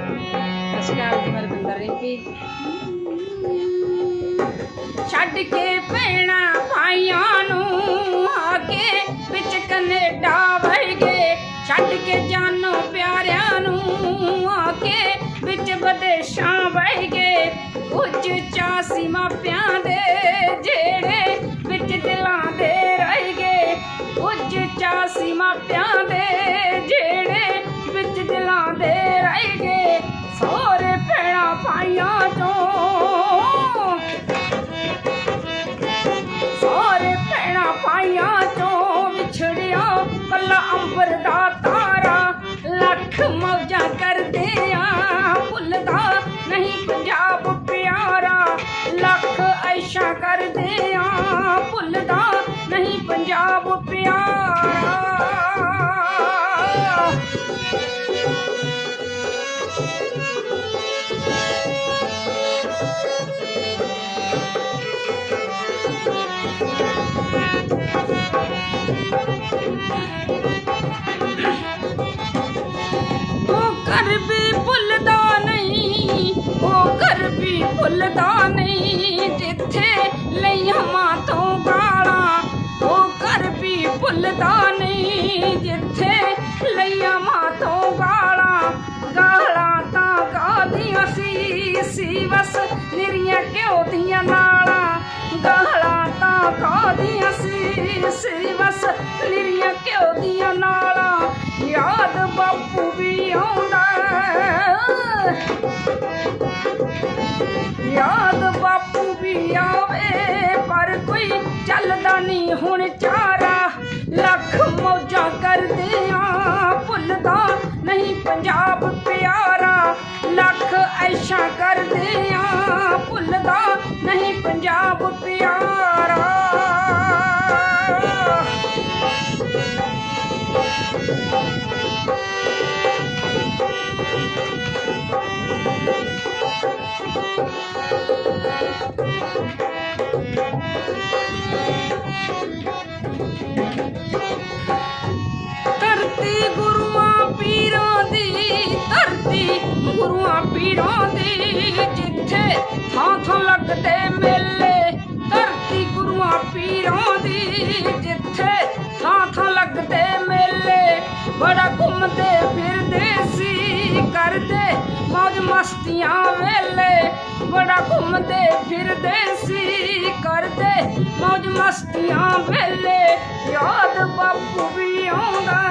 ਨਮਸਕਾਰ ਜੀ, ਮੈਂ ਰਵਿੰਦਰ ਰਿੰਪੀ ਛੱਡ ਕੇ ਭੈਣਾ ਭਾਈਆਂ ਨੂੰ ਆ ਕੇ ਵਿੱਚ ਕੈਨੇਡਾ ਵਹਿ ਗਏ ਛੱਡ ਕੇ ਜਾਨੋ ਪਿਆਰਿਆਂ ਨੂੰ ਆ ਕੇ ਵਿੱਚ ਵਿਦੇਸ਼ਾਂ ਵਹਿ ਗਏ ਕੁਝ ਚਾਸੀ ਮਾਪਿਆਂ ਦੇ, ਜਿਹੜੇ ਵਿੱਚ ਦਿਲਾਂ ਦੇ ਰਹਿ ਗਏ। ਕੁਝ ਚਾਸੀ ਮਾਪਿਆਂ ਦੇ, ਜਿਹੜੇ ਵਿੱਚ ਦਿਲਾਂ ਦੇ ਮੌਜਾਂ ਕਰਦੇ ਆ ਭੁੱਲਦਾ ਨਹੀਂ ਪੰਜਾਬ ਪਿਆਰਾ। ਲੱਖ ਐਸ਼ਾ ਕਰਦੇ ਆ ਭੁੱਲਦਾ ਨਹੀਂ ਪੰਜਾਬ ਪਿਆਰਾ। ਭੁੱਲਦਾ ਨਹੀਂ, ਜਿੱਥੇ ਲਈਆਂ ਮਾਂ ਤੋਂ ਗਾਲਾਂ, ਉਹ ਘਰ ਵੀ ਭੁੱਲਦਾ ਨਹੀਂ, ਜਿੱਥੇ ਲਈਆਂ ਮਾਂ ਤੋਂ ਗਾਲਾਂ ਗਾਲਾਂ ਤਾਂ ਗਾਦੀਆਂ ਸੀ ਸੀ ਬਸ ਨਿਰੀਆਂ ਘਿਓ ਦੀਆਂ ਨਾਲਾਂ, ਗਾਲਾਂ ਤਾਂ ਗਾਦੀਆਂ ਸੀ ਸੀ ਬਸ ਨਿਰੀਆਂ ਘਿਓ ਦੀਆਂ ਨਾਲਾਂ, ਯਾਦ ਬਾਪੂ ਵੀ ਆਉਂਦਾ। ਯਾਦ ਬਾਪੂ ਵੀ ਆਵੇ, ਪਰ ਕੋਈ ਚੱਲਦਾ ਨਹੀਂ ਹੁਣ ਚਾਰਾ। ਲੱਖ ਮੌਜਾਂ ਕਰਦੇ ਆ ਭੁੱਲਦਾ ਨਹੀਂ ਪੰਜਾਬ ਪਿਆਰਾ। ਲੱਖ ਐਸ਼ਾ ਕਰਦੇ ਆ ਭੁੱਲਦਾ ਨਹੀਂ ਪੰਜਾਬ ਪਿਆਰਾ। ਗੁਰੂਆਂ ਪੀਰਾਂ ਦੀ ਜਿੱਥੇ ਥਾਂ ਥਾਂ ਲੱਗਦੇ ਮੇਲੇ, ਧਰਤੀ ਗੁਰੂਆਂ ਪੀਰਾਂ ਦੀ ਜਿੱਥੇ ਥਾਂ ਥਾਂ ਲੱਗਦੇ ਮੇਲੇ। ਬੜਾ ਘੁੰਮਦੇ ਫਿਰਦੇ ਸੀ, ਕਰਦੇ ਮੌਜ ਮਸਤੀਆਂ ਵੇਲੇ ਬੜਾ ਘੁੰਮਦੇ ਫਿਰਦੇ ਸੀ, ਕਰਦੇ ਮੌਜ ਮਸਤੀਆਂ ਵੇਲੇ ਯਾਦ ਬਾਪੂ ਵੀ ਆਉਂਦਾ